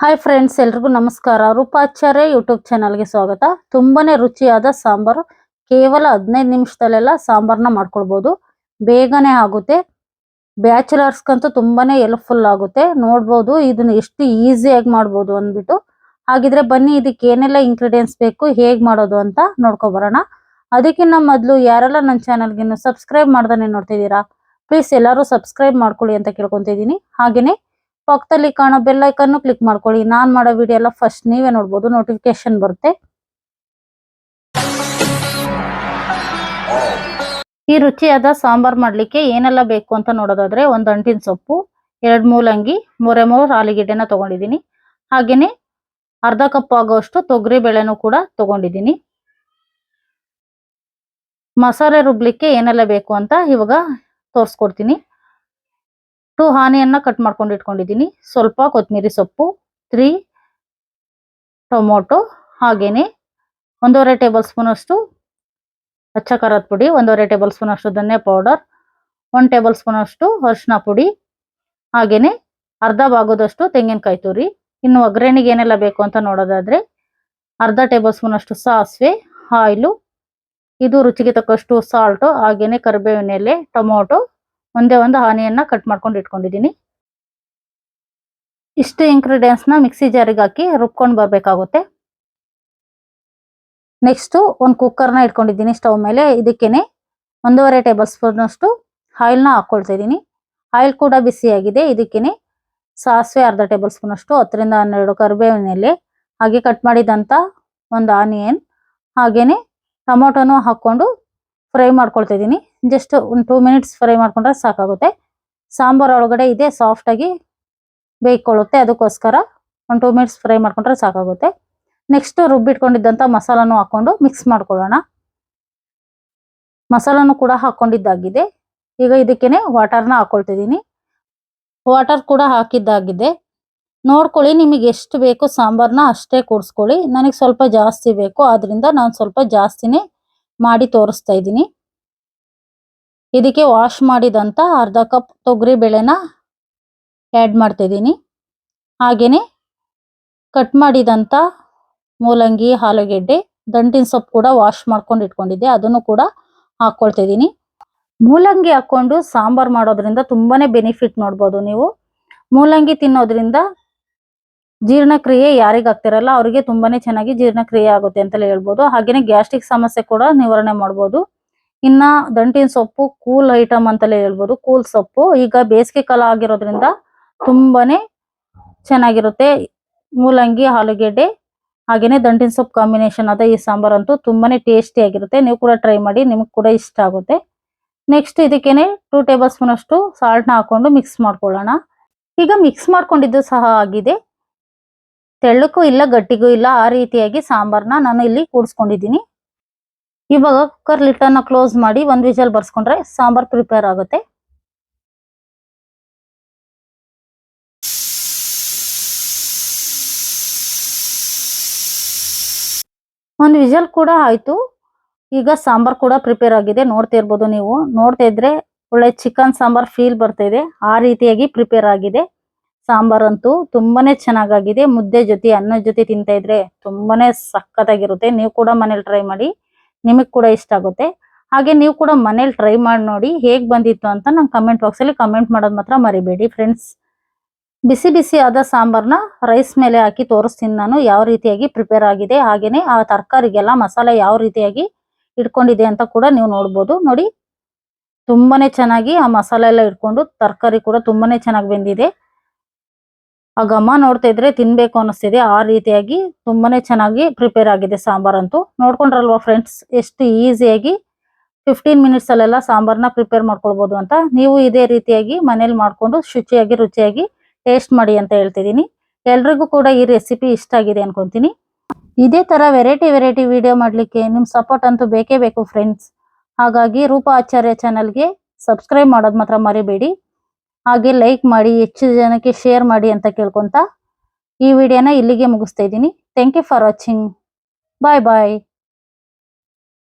Hi friends ಎಲ್ರಿಗೂ ನಮಸ್ಕಾರ. ರೂಪಾಚಾರ್ಯ YouTube ಚಾನಲ್ಗೆ ಸ್ವಾಗತ. ತುಂಬಾನೇ ರುಚಿಯಾದ ಸಾಂಬಾರು. ಕೇವಲ ಹದಿನೈದು ನಿಮಿಷದಲ್ಲೆಲ್ಲ ಸಾಂಬಾರನ್ನ ಮಾಡ್ಕೊಳ್ಬೋದು. ಬೇಗನೆ ಆಗುತ್ತೆ. ಬ್ಯಾಚುಲರ್ಸ್ಗಂತೂ ತುಂಬಾನೇ ಹೆಲ್ಪ್ಫುಲ್ ಆಗುತ್ತೆ. ನೋಡ್ಬೋದು, ಇದನ್ನ ಎಷ್ಟು ಈಸಿಯಾಗಿ ಮಾಡ್ಬೋದು ಅಂದ್ಬಿಟ್ಟು. ಹಾಗಿದ್ರೆ ಬನ್ನಿ, ಇದಕ್ಕೆ ಏನೆಲ್ಲ ಇಂಗ್ರೀಡಿಯೆಂಟ್ಸ್ ಬೇಕು, ಹೇಗೆ ಮಾಡೋದು ಅಂತ ನೋಡ್ಕೊಬರೋಣ ಅದಕ್ಕಿಂತ ಮೊದಲು ಯಾರೆಲ್ಲ ನನ್ನ ಚಾನಲ್ಗೆ ಸಬ್ಸ್ಕ್ರೈಬ್ ಮಾಡ್ದಾನೆ ನೋಡ್ತಿದ್ದೀರಾ ಪ್ಲೀಸ್ ಎಲ್ಲರೂ ಸಬ್ಸ್ಕ್ರೈಬ್ ಮಾಡ್ಕೊಳ್ಳಿ ಅಂತ ಕೇಳ್ಕೊತಿದ್ದೀನಿ. ಹಾಗೇನೆ ಪಕ್ಕದಲ್ಲಿ ಕಾಣೋ ಬೆಲ್ ಐಕನ್ ಕ್ಲಿಕ್ ಮಾಡ್ಕೊಳ್ಳಿ. ನಾನ್ ಮಾಡೋ ವಿಡಿಯೋ ಎಲ್ಲ ಫಸ್ಟ್ ನೀವೇ ನೋಡ್ಬೋದು. ನೋಟಿಫಿಕೇಶನ್ ಬರುತ್ತೆ. ಈ ರುಚಿಯಾದ ಸಾಂಬಾರ್ ಮಾಡ್ಲಿಕ್ಕೆ ಏನೆಲ್ಲ ಬೇಕು ಅಂತ ನೋಡೋದಾದ್ರೆ ಒಂದ್ ಅಂಟಿನ ಸೊಪ್ಪು, ಎರಡ್ ಮೂಲಂಗಿ, ಮೂರೆ ಮೂರು ಆಲೂಗೆಡ್ಡೆನ ತಗೊಂಡಿದ್ದೀನಿ. ಹಾಗೇನೆ ಅರ್ಧ ಕಪ್ ಆಗೋಷ್ಟು ತೊಗರಿ ಬೇಳೆನೂ ಕೂಡ ತಗೊಂಡಿದ್ದೀನಿ. ಮಸಾಲೆ ರುಬ್ಲಿಕ್ಕೆ ಏನೆಲ್ಲ ಬೇಕು ಅಂತ ಇವಾಗ ತೋರಿಸ್ಕೊಡ್ತೀನಿ. ಟು ಹಾನಿಯನ್ನ ಕಟ್ ಮಾಡ್ಕೊಂಡು ಇಟ್ಕೊಂಡಿದ್ದೀನಿ. ಸ್ವಲ್ಪ ಕೊತ್ತಂಬರಿ ಸೊಪ್ಪು ತ್ರೀ ಟೊಮೊಟೊ, ಹಾಗೇನೆ ಒಂದೂವರೆ ಟೇಬಲ್ ಸ್ಪೂನ್ ಅಷ್ಟು ಅಚ್ಚ ಖಾರದ ಪುಡಿ, ಒಂದೂವರೆ ಟೇಬಲ್ ಸ್ಪೂನ್ ಅಷ್ಟು ಧನ್ಯ ಪೌಡರ್ ಒನ್ ಟೇಬಲ್ ಸ್ಪೂನ್ ಅಷ್ಟು ಅರಿಶಿನ ಪುಡಿ, ಹಾಗೇನೆ ಅರ್ಧ ಭಾಗದಷ್ಟು ತೆಂಗಿನಕಾಯಿ ತುರಿ. ಇನ್ನು ಒಗ್ಗರಣೆಗೆ ಏನೆಲ್ಲ ಬೇಕು ಅಂತ ನೋಡೋದಾದ್ರೆ ಅರ್ಧ ಟೇಬಲ್ ಸ್ಪೂನ್ ಅಷ್ಟು ಸಾಸಿವೆ ಆಯಿಲು ಇದು ರುಚಿಗೆ ತಕ್ಕಷ್ಟು ಸಾಲ್ಟು ಹಾಗೇನೆ ಕರಿಬೇವಿನ ಎಲೆ, ಟೊಮೊಟೊ ಒಂದೇ ಒಂದು ಆನಿಯನ್ನ ಕಟ್ ಮಾಡ್ಕೊಂಡು ಇಟ್ಕೊಂಡಿದ್ದೀನಿ. ಇಷ್ಟು ಇಂಗ್ರೀಡಿಯೆಂಟ್ಸ್ನ ಮಿಕ್ಸಿ ಜಾರಿಗೆ ಹಾಕಿ ರುಬ್ಕೊಂಡು ಬರಬೇಕಾಗುತ್ತೆ. ನೆಕ್ಸ್ಟು ಒಂದು ಕುಕ್ಕರ್ನ ಇಟ್ಕೊಂಡಿದ್ದೀನಿ ಸ್ಟವ್ ಮೇಲೆ. ಇದಕ್ಕೇನೆ ಒಂದೂವರೆ ಟೇಬಲ್ ಸ್ಪೂನಷ್ಟು ಆಯಿಲ್ನ ಹಾಕೊಳ್ತಾ ಇದ್ದೀನಿ. ಆಯಿಲ್ ಕೂಡ ಬಿಸಿಯಾಗಿದೆ ಇದಕ್ಕೇನೆ ಸಾಸಿವೆ ಅರ್ಧ ಟೇಬಲ್ ಸ್ಪೂನಷ್ಟು ಹತ್ತರಿಂದ ಹನ್ನೆರಡು ಕರಿಬೇವಿನಲ್ಲಿ ಹಾಗೆ ಕಟ್ ಮಾಡಿದಂತ ಒಂದು ಆನಿಯನ್ ಹಾಗೆಯೇ ಟೊಮೊಟೊನೂ ಹಾಕೊಂಡು ಫ್ರೈ ಮಾಡ್ಕೊಳ್ತಾ ಇದ್ದೀನಿ. ಜಸ್ಟ್ ಒಂದು ಟೂ ಮಿನಿಟ್ಸ್ ಫ್ರೈ ಮಾಡ್ಕೊಂಡ್ರೆ ಸಾಕಾಗುತ್ತೆ. ಸಾಂಬಾರ್ ಒಳಗಡೆ ಇದೆ ಸಾಫ್ಟ್ ಆಗಿ ಬೇಯ್ಕೊಳ್ಳುತ್ತೆ. ಅದಕ್ಕೋಸ್ಕರ ಒಂದು ಟೂ ಮಿನಿಟ್ಸ್ ಫ್ರೈ ಮಾಡ್ಕೊಂಡ್ರೆ ಸಾಕಾಗುತ್ತೆ. ನೆಕ್ಸ್ಟ್ ರುಬ್ಬಿಟ್ಕೊಂಡಿದ್ದಂಥ ಮಸಾಲಾನು ಹಾಕೊಂಡು ಮಿಕ್ಸ್ ಮಾಡ್ಕೊಳ್ಳೋಣ. ಮಸಾಲಾನು ಕೂಡ ಹಾಕೊಂಡಿದ್ದಾಗಿದೆ ಈಗ ಇದಕ್ಕೇನೆ ವಾಟರ್ನ ಹಾಕ್ಕೊಳ್ತಿದ್ದೀನಿ ವಾಟರ್ ಕೂಡ ಹಾಕಿದ್ದಾಗಿದೆ. ನೋಡ್ಕೊಳ್ಳಿ ನಿಮಗೆ ಎಷ್ಟು ಬೇಕು ಸಾಂಬಾರನ್ನ ಅಷ್ಟೇ ಕೂಡಿಸ್ಕೊಳ್ಳಿ ನನಗೆ ಸ್ವಲ್ಪ ಜಾಸ್ತಿ ಬೇಕು ಆದ್ದರಿಂದ ನಾನು ಸ್ವಲ್ಪ ಜಾಸ್ತಿನೇ ಮಾಡಿ ತೋರಿಸ್ತಾ ಇದ್ದೀನಿ. ಇದಕ್ಕೆ ವಾಶ್ ಮಾಡಿದಂತ ಅರ್ಧ ಕಪ್ ತೊಗರಿ ಬೇಳೆನ ಆ್ಯಡ್ ಮಾಡ್ತಾ ಹಾಗೆಯೇ ಕಟ್ ಮಾಡಿದಂತ ಮೂಲಂಗಿ, ಆಲೂಗೆಡ್ಡೆ ದಂಟಿನ ಸೊಪ್ಪು ಕೂಡ ವಾಶ್ ಮಾಡ್ಕೊಂಡು ಇಟ್ಕೊಂಡಿದ್ದೆ. ಅದನ್ನು ಕೂಡ ಹಾಕೊಳ್ತಾ ಇದ್ದೀನಿ. ಮೂಲಂಗಿ ಹಾಕೊಂಡು ಸಾಂಬಾರ್ ಮಾಡೋದ್ರಿಂದ ತುಂಬಾನೇ ಬೆನಿಫಿಟ್ ನೋಡ್ಬೋದು ನೀವು. ಮೂಲಂಗಿ ತಿನ್ನೋದ್ರಿಂದ ಜೀರ್ಣಕ್ರಿಯೆ ಯಾರಿಗಾಗ್ತಿರಲ್ಲ ಅವರಿಗೆ ತುಂಬಾನೇ ಚೆನ್ನಾಗಿ ಜೀರ್ಣಕ್ರಿಯೆ ಆಗುತ್ತೆ ಅಂತಲೇ ಹೇಳ್ಬೋದು. ಹಾಗೇನೆ ಗ್ಯಾಸ್ಟ್ರಿಕ್ ಸಮಸ್ಯೆ ಕೂಡ ನಿವಾರಣೆ ಮಾಡ್ಬೋದು. ಇನ್ನ ದಂಟಿನ ಸೊಪ್ಪು, ಕೂಲ್ ಐಟಮ್ ಅಂತಲೇ ಹೇಳ್ಬೋದು. ಕೂಲ್ ಸೊಪ್ಪು ಈಗ ಬೇಸಿಗೆ ಕಾಲ ಆಗಿರೋದ್ರಿಂದ ತುಂಬಾನೇ ಚೆನ್ನಾಗಿರುತ್ತೆ. ಮೂಲಂಗಿ, ಆಲೂಗೆಡ್ಡೆ, ಹಾಗೇನೆ ದಂಟಿನ ಸೊಪ್ಪು ಕಾಂಬಿನೇಷನ್ ಆದ ಈ ಸಾಂಬಾರ್ ಅಂತೂ ತುಂಬಾನೇ ಟೇಸ್ಟಿ ಆಗಿರುತ್ತೆ. ನೀವು ಕೂಡ ಟ್ರೈ ಮಾಡಿ, ನಿಮಗೆ ಕೂಡ ಇಷ್ಟ ಆಗುತ್ತೆ. ನೆಕ್ಸ್ಟ್ ಇದಕ್ಕೇನೆ ಟೂ ಟೇಬಲ್ ಸ್ಪೂನ್ ಅಷ್ಟು ಸಾಲ್ಟ್ನ ಹಾಕೊಂಡು ಮಿಕ್ಸ್ ಮಾಡ್ಕೊಳ್ಳೋಣ. ಈಗ ಮಿಕ್ಸ್ ಮಾಡ್ಕೊಂಡಿದ್ದು ಸಹ ಆಗಿದೆ. ತೆಳ್ಳಕ್ಕೂ ಇಲ್ಲ, ಗಟ್ಟಿಗೂ ಇಲ್ಲ, ಆ ರೀತಿಯಾಗಿ ಸಾಂಬಾರ್ನ ನಾನು ಇಲ್ಲಿ ಕೂಡಿಸ್ಕೊಂಡಿದ್ದೀನಿ. ಇವಾಗ ಕುಕ್ಕರ್ ಲಿಟ್ಟನ್ನ ಕ್ಲೋಸ್ ಮಾಡಿ ಒಂದು ವಿಜಲ್ ಬರ್ಸ್ಕೊಂಡ್ರೆ ಸಾಂಬಾರ್ ಪ್ರಿಪೇರ್ ಆಗುತ್ತೆ. ಒಂದು ವಿಜಲ್ ಕೂಡ ಆಯ್ತು. ಈಗ ಸಾಂಬಾರ್ ಕೂಡ ಪ್ರಿಪೇರ್ ಆಗಿದೆ. ನೋಡ್ತಾ ಇರ್ಬೋದು ನೀವು. ನೋಡ್ತಾ ಇದ್ರೆ ಒಳ್ಳೆ ಚಿಕನ್ ಸಾಂಬಾರ್ ಫೀಲ್ ಬರ್ತಾ ಇದೆ. ಆ ರೀತಿಯಾಗಿ ಪ್ರಿಪೇರ್ ಆಗಿದೆ. ಸಾಂಬಾರ್ ಅಂತೂ ತುಂಬಾನೇ ಚೆನ್ನಾಗಾಗಿದೆ. ಮುದ್ದೆ ಜೊತೆ ಅನ್ನದ ಜೊತೆ ತಿಂತಾ ಇದ್ರೆ ತುಂಬಾನೇ ಸಖತ್ತಾಗಿರುತ್ತೆ. ನೀವು ಕೂಡ ಮನೇಲಿ ಟ್ರೈ ಮಾಡಿ, ನಿಮಗೆ ಕೂಡ ಇಷ್ಟ ಆಗುತ್ತೆ. ಹಾಗೆ ನೀವು ಕೂಡ ಮನೇಲಿ ಟ್ರೈ ಮಾಡಿ ನೋಡಿ ಹೇಗೆ ಬಂದಿತ್ತು ಅಂತ ನಂಗೆ ಕಮೆಂಟ್ ಬಾಕ್ಸ್ ಅಲ್ಲಿ ಕಮೆಂಟ್ ಮಾಡೋದು ಮಾತ್ರ ಮರಿಬೇಡಿ ಫ್ರೆಂಡ್ಸ್ ಬಿಸಿ ಬಿಸಿ ಆದ ಸಾಂಬಾರ್ನ ರೈಸ್ ಮೇಲೆ ಹಾಕಿ ತೋರಿಸ್ತೀನಿ ನಾನು, ಯಾವ ರೀತಿಯಾಗಿ ಪ್ರಿಪೇರ್ ಆಗಿದೆ. ಹಾಗೆಯೇ ಆ ತರಕಾರಿಗೆಲ್ಲ ಮಸಾಲೆ ಯಾವ ರೀತಿಯಾಗಿ ಇಟ್ಕೊಂಡಿದೆ ಅಂತ ಕೂಡ ನೀವು ನೋಡ್ಬೋದು. ನೋಡಿ, ತುಂಬಾನೇ ಚೆನ್ನಾಗಿ ಆ ಮಸಾಲೆ ಎಲ್ಲ ಇಟ್ಕೊಂಡು ತರಕಾರಿ ಕೂಡ ತುಂಬಾನೇ ಚೆನ್ನಾಗಿ ಬೆಂದಿದೆ. ಆ ಘಮ ನೋಡ್ತಾ ಇದ್ರೆ ತಿನ್ಬೇಕು ಅನಿಸ್ತಿದೆ ಆ ರೀತಿಯಾಗಿ ತುಂಬಾನೇ ಚೆನ್ನಾಗಿ ಪ್ರಿಪೇರ್ ಆಗಿದೆ ಸಾಂಬಾರ್ ಅಂತೂ ನೋಡ್ಕೊಂಡ್ರಲ್ವಾ ಫ್ರೆಂಡ್ಸ್ ಎಷ್ಟು ಈಸಿಯಾಗಿ ಫಿಫ್ಟೀನ್ ಮಿನಿಟ್ಸ್ ಅಲ್ಲೆಲ್ಲ ಸಾಂಬಾರ್ನ ಪ್ರಿಪೇರ್ ಮಾಡ್ಕೊಳ್ಬಹುದು ಅಂತ. ನೀವು ಇದೇ ರೀತಿಯಾಗಿ ಮನೇಲಿ ಮಾಡ್ಕೊಂಡು ಶುಚಿಯಾಗಿ, ರುಚಿಯಾಗಿ ಟೇಸ್ಟ್ ಮಾಡಿ ಅಂತ ಹೇಳ್ತಿದ್ದೀನಿ. ಎಲ್ರಿಗೂ ಕೂಡ ಈ ರೆಸಿಪಿ ಇಷ್ಟ ಆಗಿದೆ ಅನ್ಕೊಂತೀನಿ. ಇದೇ ತರ ವೆರೈಟಿ ವೆರೈಟಿ ವಿಡಿಯೋ ಮಾಡ್ಲಿಕ್ಕೆ ನಿಮ್ ಸಪೋರ್ಟ್ ಅಂತೂ ಬೇಕೇ ಬೇಕು ಫ್ರೆಂಡ್ಸ್ ಹಾಗಾಗಿ ರೂಪಾ ಆಚಾರ್ಯ ಚಾನಲ್ಗೆ ಸಬ್ಸ್ಕ್ರೈಬ್ ಮಾಡೋದ್ ಮಾತ್ರ ಮರಿಬೇಡಿ. ಹಾಗೆ ಲೈಕ್ ಮಾಡಿ, ಹೆಚ್ಚು ಜನಕ್ಕೆ ಶೇರ್ ಮಾಡಿ ಅಂತ ಕೇಳ್ಕೊಂತ ಈ ವಿಡಿಯೋನ ಇಲ್ಲಿಗೆ ಮುಗಿಸ್ತಾ ಇದ್ದೀನಿ. Thank you for watching bye bye